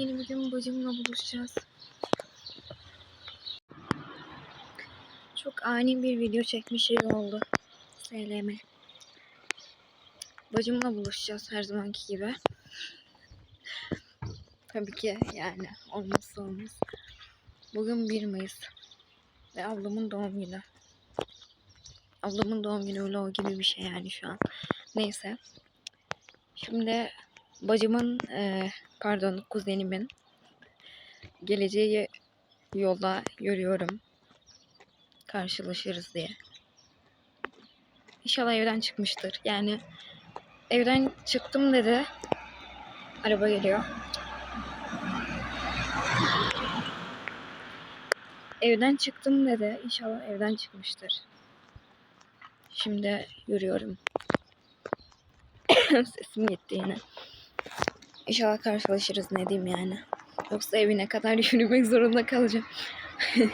Yeni bir gün bacımla buluşacağız. Çok ani bir video çekmiş iyi oldu. SLM. Bacımla buluşacağız her zamanki gibi. Tabii ki yani olmazsa olmaz. Bugün 1 Mayıs. Ve ablamın doğum günü. Ablamın doğum günü vlog gibi bir şey yani şu an. Neyse. Şimdi bacımın eee, pardon kuzenimin geleceği yolda yürüyorum. Karşılaşırız diye. İnşallah evden çıkmıştır. Yani evden çıktım dedi. Araba geliyor. Evden çıktım dedi. İnşallah evden çıkmıştır. Şimdi yürüyorum. Sesim gitti yine. İnşallah karşılaşırız ne diyeyim yani. Yoksa evine kadar yürümek zorunda kalacağım.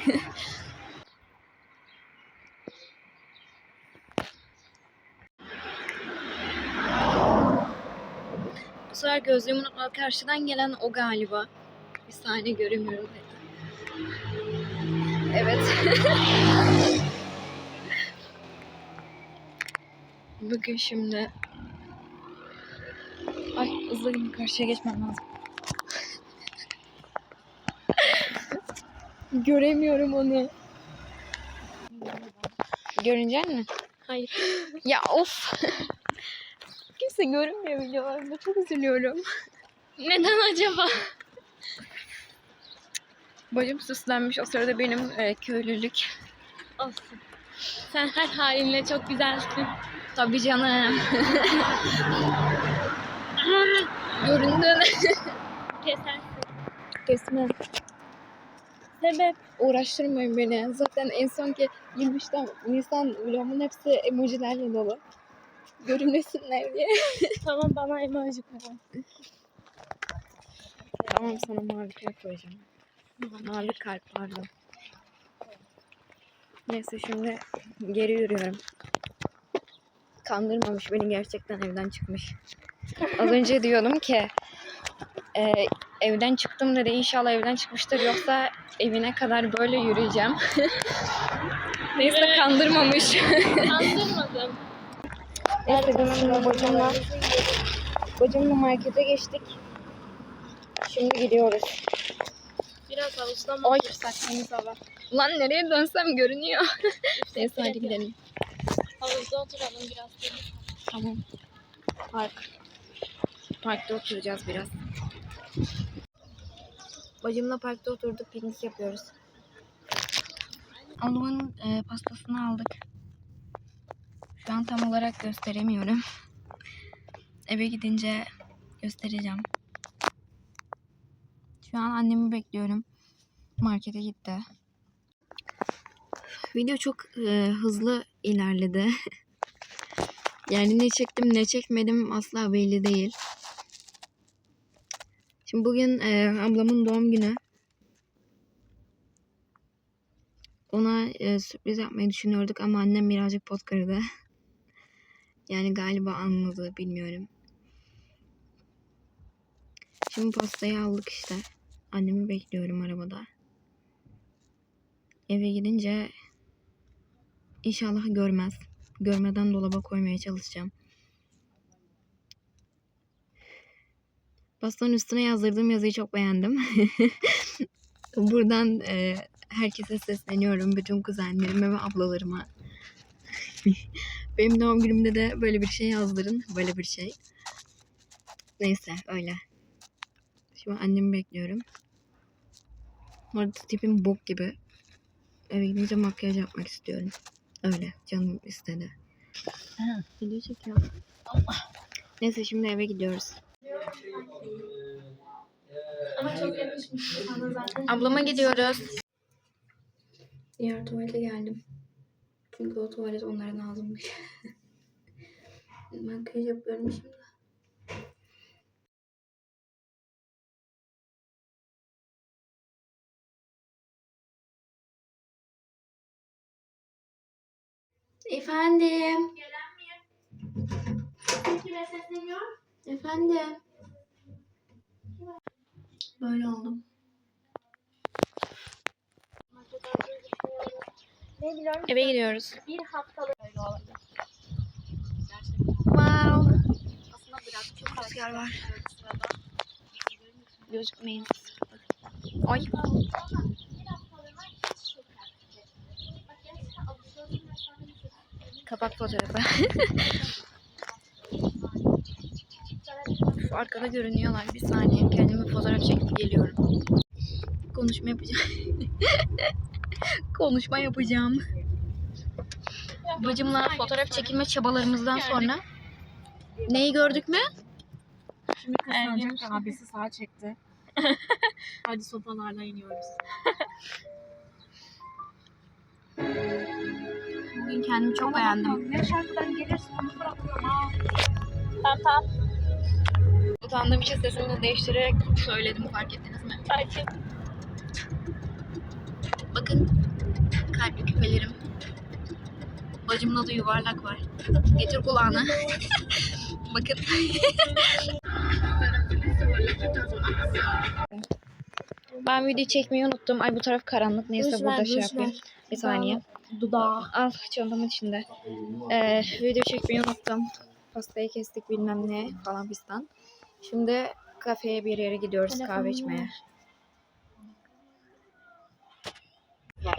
Bu sefer gözlüğümü unutma. Karşıdan gelen o galiba. Bir saniye göremiyorum. Evet. Bugün şimdi hızlı gidin karşıya geçmem lazım. Göremiyorum onu. Görünecek mi? Hayır. Ya of. Kimse görünmüyor videolarımda. Çok üzülüyorum. Neden acaba? Bacım süslenmiş. O sırada benim e, köylülük. Olsun. Sen her halinle çok güzelsin. Tabii canım. Sebep? Uğraştırmayın beni. Zaten en sonki 23'ten Nisan vlogumun hepsi emojilerle dolu. Görünmesinler diye. Tamam bana emoji koy. Tamam sana mavi kalp koyacağım. Mavi kalp pardon. Neyse şimdi geri yürüyorum. Kandırmamış beni gerçekten evden çıkmış. Az önce diyordum ki e, evden çıktım dedi inşallah evden çıkmıştır yoksa evine kadar böyle yürüyeceğim. Neyse kandırmamış. Kandırmadım. Neyse biz şimdi bacımla, bacımla markete geçtik. Şimdi gidiyoruz. Biraz havuzda mı Ay. otursak temiz hava? Lan nereye dönsem görünüyor. Neyse hadi gidelim. Havuzda oturalım biraz. Tamam. Park. Parkta oturacağız biraz. Bacımla parkta oturduk piknik yapıyoruz. Ablamın e, pastasını aldık. Şu an tam olarak gösteremiyorum. Eve gidince göstereceğim. Şu an annemi bekliyorum. Markete gitti. Video çok e, hızlı ilerledi. Yani ne çektim ne çekmedim asla belli değil. Bugün e, ablamın doğum günü. Ona e, sürpriz yapmayı düşünüyorduk ama annem birazcık pot kırdı. Yani galiba anladı bilmiyorum. Şimdi pastayı aldık işte. Annemi bekliyorum arabada. Eve gidince inşallah görmez. Görmeden dolaba koymaya çalışacağım. Pastanın üstüne yazdırdığım yazıyı çok beğendim. Buradan e, herkese sesleniyorum. Bütün kuzenlerime ve ablalarıma. Benim doğum günümde de böyle bir şey yazdırın. Böyle bir şey. Neyse öyle. Şimdi annemi bekliyorum. Bu arada tipim bok gibi. Eve gidince makyaj yapmak istiyorum. Öyle canım istedi. Ha, video çekiyor. Neyse şimdi eve gidiyoruz. Ama çok yakışmış sana zaten. Ablama gidiyoruz. Diğer tuvalete geldim. Çünkü o tuvalet onlara lazımmış. Makyaj yapıyorum şimdi. Efendim. Gelen mi? Kime sesleniyor? Efendim. Böyle oldum. Ne biliyorum? Eve gidiyoruz. Bir haftalık öyle olacak. Wow. Aslında biraz çok Rüzgar var. Gözükmeyin. Ay. Kapak fotoğrafı. Şu arkada görünüyorlar. Bir saniye kendimi fotoğraf çekip geliyorum. Konuşma yapacağım. Konuşma yapacağım. Bacımla fotoğraf çekilme çabalarımızdan sonra neyi gördük mü? Şimdi kıskanacak abisi sağa çekti. Hadi sopalarla iniyoruz. Bugün kendimi çok beğendim. Ne şarkıdan gelirsin onu bırakıyorum ha. Tamam tamam. Utandığım için sesimi de değiştirerek söyledim fark ettiniz mi? Sakin. Bakın kalpli küpelerim. Bacımın adı yuvarlak var. Getir kulağını. Bakın. ben video çekmeyi unuttum. Ay bu taraf karanlık. Neyse Ruj burada ver, şey yapayım. ver. Bir saniye. Dudağı. Al çantamın içinde. Ee, video çekmeyi unuttum. Pastayı kestik bilmem ne falan fistan. Şimdi kafeye bir yere gidiyoruz kahve Telefonunu içmeye.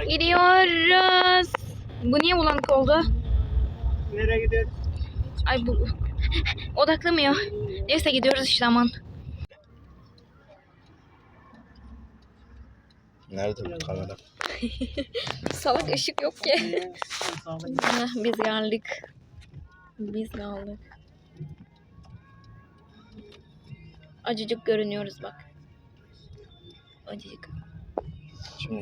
Gidiyoruz. Bu niye bulanık oldu? Nereye gidiyoruz? Ay bu odaklamıyor. Neyse gidiyoruz işte aman. Nerede bu kamera? Salak ışık yok ki. Biz geldik. Biz geldik. Acıcık görünüyoruz bak. Acıcık. Şimdi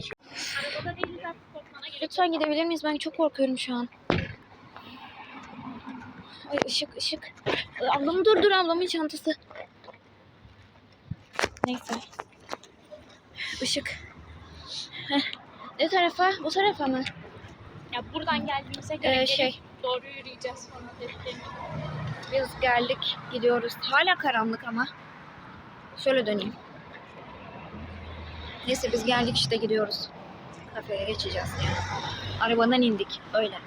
Lütfen gidebilir miyiz? Ben çok korkuyorum şu an. Ay ışık ışık. Ablamı dur dur ablamın çantası. Neyse. Işık. Heh. Ne tarafa? Bu tarafa mı? Ya buradan geldiğimize göre Ee, şey doğru yürüyeceğiz sonra dediklerini. biz geldik gidiyoruz. Hala karanlık ama. Şöyle döneyim. Neyse biz geldik işte gidiyoruz. Kafeye geçeceğiz yani. Arabadan indik öyle.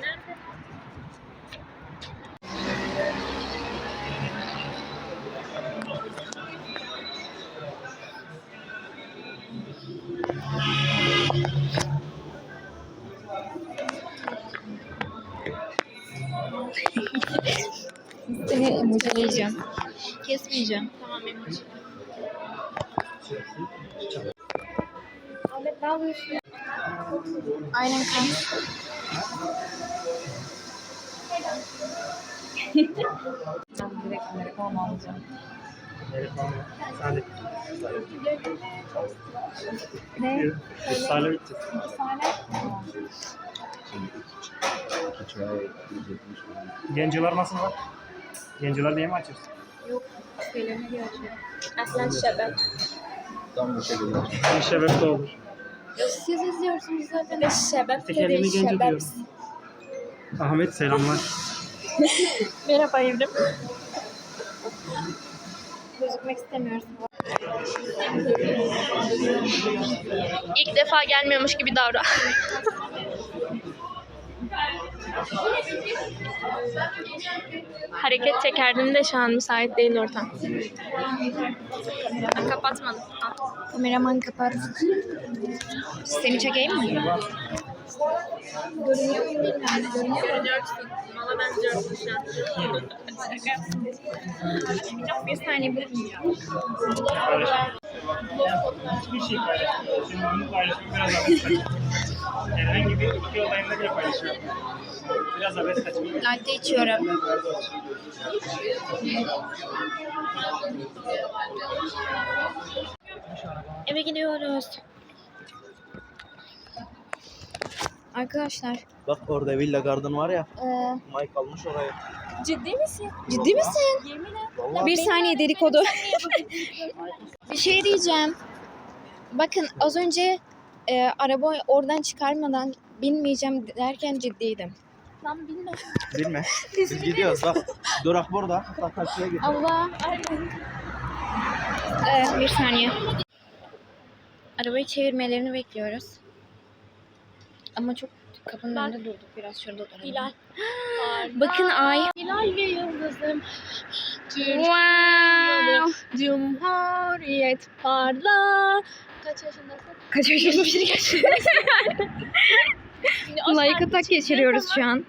Nerede? Seni emojilayacağım. Kesmeyeceğim. Tamam emoji. Ahmet ne yapıyorsun? Aynen kanka. Ben direkt Amerikan alacağım. Ne? Sahne bitti. Genciler nasıl var? Genciler diye mi açıyorsun? Yok. Söyleme geleceğim. Aslan şebep. Bir şebek de olur. Siz izliyorsunuz zaten. Şebep İşte de kendimi değil diyorum. Ahmet selamlar. Merhaba Evrim. Gözükmek istemiyoruz. İlk defa gelmiyormuş gibi davran. Hareket çekerdim de şu an müsait değil ortam. Ben kapatmadım. Kameraman kapat. Seni çekeyim mi? Görünüyor muyum bilmiyorum. Görünüyor mu? Görüyorsun. Bana benziyorsun şu an. Bir saniye bir Hiçbir şey paylaşmıyorum. Şimdi bunu paylaşmak biraz kaçıyor. Herhangi bir iki olayında bile paylaşıyorum. Biraz abes kaçıyor. Latte içiyorum. Eve gidiyoruz. Arkadaşlar, Bak orada Villa Garden var ya. eee, Mike almış oraya. Ciddi misin? ciddi misin? Yemin et. Vallahi Bir saniye dedikodu. bir şey diyeceğim. Bakın az önce e, araba oradan çıkarmadan binmeyeceğim derken ciddiydim. Lan bilmem. bilme. Biz gidiyoruz bak. Durak burada. Bak karşıya git. Allah. Ee, Bir saniye. Arabayı çevirmelerini bekliyoruz. Ama çok kapının Bak. önünde durduk. Biraz şurada duralım. Hilal. Bakın ay. Hilal ve yıldızım. Türk Wow. Cumhuriyet parla. Kaç yaşındasın? Kaç yaşında Like atak geçiriyoruz şu an.